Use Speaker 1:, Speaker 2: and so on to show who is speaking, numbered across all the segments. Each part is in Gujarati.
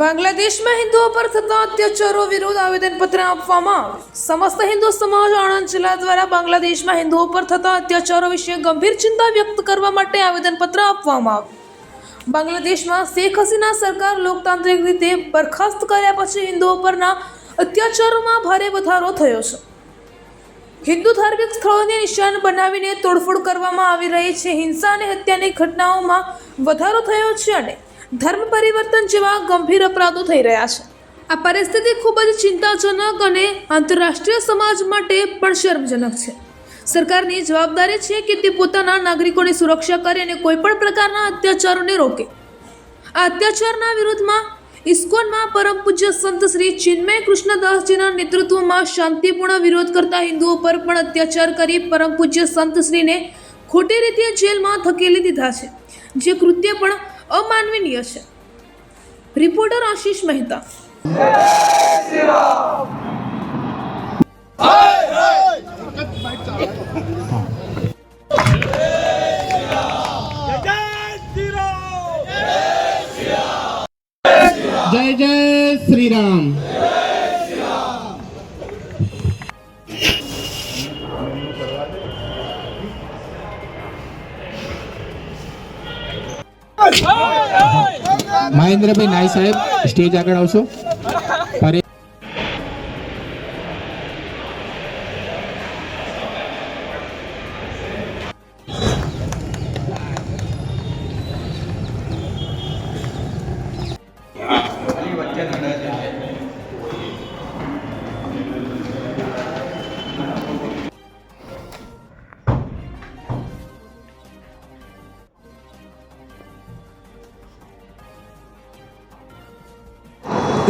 Speaker 1: બાંગ્લાદેશમાં હિન્દુઓ પર થતા અત્યાચારો વિરુદ્ધ આવેદનપત્ર આપવામાં સમસ્ત હિન્દુ સમાજ આણંદ જિલ્લા દ્વારા બાંગ્લાદેશમાં હિન્દુઓ પર થતા અત્યાચારો વિશે ગંભીર ચિંતા વ્યક્ત કરવા માટે આવેદનપત્ર આપવામાં આવ્યું. બાંગ્લાદેશમાં શેખ હસીના સરકાર લોકતાંત્રિક રીતે બરખાસ્ત કર્યા પછી હિન્દુઓ પરના અત્યાચારોમાં ભારે વધારો થયો છે. હિન્દુ ધાર્મિક સ્થળોને નિશાન બનાવીને તોડફોડ કરવામાં આવી રહી છે. હિંસા અને હત્યાની ઘટનાઓમાં વધારો થયો છે અને ધર્મ પરિવર્તન જેવા ગંભીર અપરાધો થઈ રહ્યા છે. આ પરિસ્થિતિ ખૂબ જ ચિંતાજનક અને આંતરરાષ્ટ્રીય સમાજ માટે પણ શર્મજનક છે. સરકારની જવાબદારી છે કે તે પોતાના નાગરિકોની સુરક્ષા કરે અને કોઈપણ પ્રકારના અત્યાચારોને રોકે. આ અત્યાચારના વિરુદ્ધમાં ઇસ્કોનમાં પરમ પૂજ્ય સંત શ્રી ચિન્મય કૃષ્ણદાસજીના નેતૃત્વમાં શાંતિપૂર્ણ વિરોધ કરતા હિન્દુઓ પર પણ અત્યાચાર કરી પરમ પૂજ્ય સંત શ્રીને ખોટી રીતે જેલમાં ધકેલી દીધા છે. જે કૃત્ય પણ અમાનવીય છે રિપોર્ટર આશીષ મહેતા
Speaker 2: જય જય શ્રી રામ મહેન્દ્રભાઈ નાઈ સાહેબ સ્ટેજ આગળ આવશો. પરે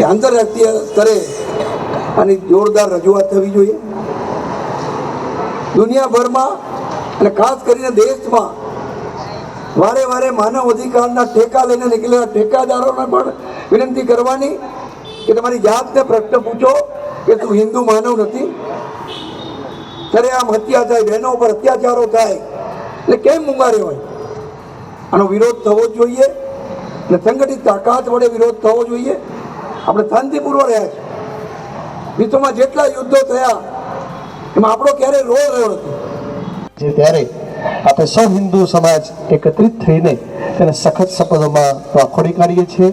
Speaker 3: કે આંતરરાષ્ટ્રીય સ્તરે આની જોરદાર રજૂઆત થવી જોઈએ. દુનિયાભરમાં અને ખાસ કરીને દેશમાં વારે વારે માનવ અધિકારના ઠેકા લઈને નીકળેલા ઠેકાદારોને પણ વિનંતી કરવાની કે તમારી જાતને પ્રશ્ન પૂછો કે તું હિન્દુ માનવ નથી. ત્યારે આમ હત્યા થાય, બહેનો ઉપર અત્યાચારો થાય, એટલે કેમ મુંગારે હોય? આનો વિરોધ થવો જોઈએ અને સંગઠિત તાકાત વડે વિરોધ થવો જોઈએ. આપણે શાંતિપૂર્વક રહ્યા છીએ. વિશ્વમાં જેટલા યુદ્ધો થયા, એમાં આપણો ક્યારેય રોલ રહ્યો નથી.
Speaker 4: જે ત્યારે આપણે સૌ હિન્દુ સમાજ એકત્રિત થઈને તેને સખત શપથોમાં વાખોડી કાઢીએ છીએ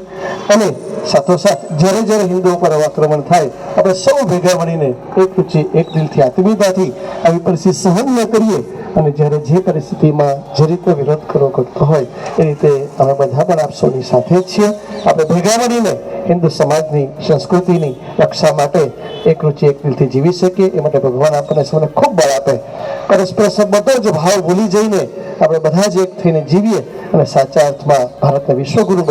Speaker 4: અને સાથોસાથ જ્યારે જ્યારે હિન્દુઓ પર આક્રમણ થાય, આપણે સૌ ભેગા મળીને એક રૂચિ એક દિલથી આત્મીયતાથી આવી પરિસ્થિતિ સહન ન કરીએ અને જ્યારે જે પરિસ્થિતિમાં જે રીતનો વિરોધ કરવો કરતો હોય, એ રીતે અમે બધા પણ આપ સાથે છીએ. આપણે ભેગા મળીને હિન્દુ સમાજની, સંસ્કૃતિની રક્ષા માટે એક રૂચિ, એક દિલથી જીવી શકીએ. એ માટે ભગવાન આપણને સૌને ખૂબ બળ આપે. પરસ્પર બધો જ ભાવ ભૂલી જઈને આપણે બધા જ એક થઈને જીવીએ અને સાચા અર્થમાં ભારતને વિશ્વગુરુ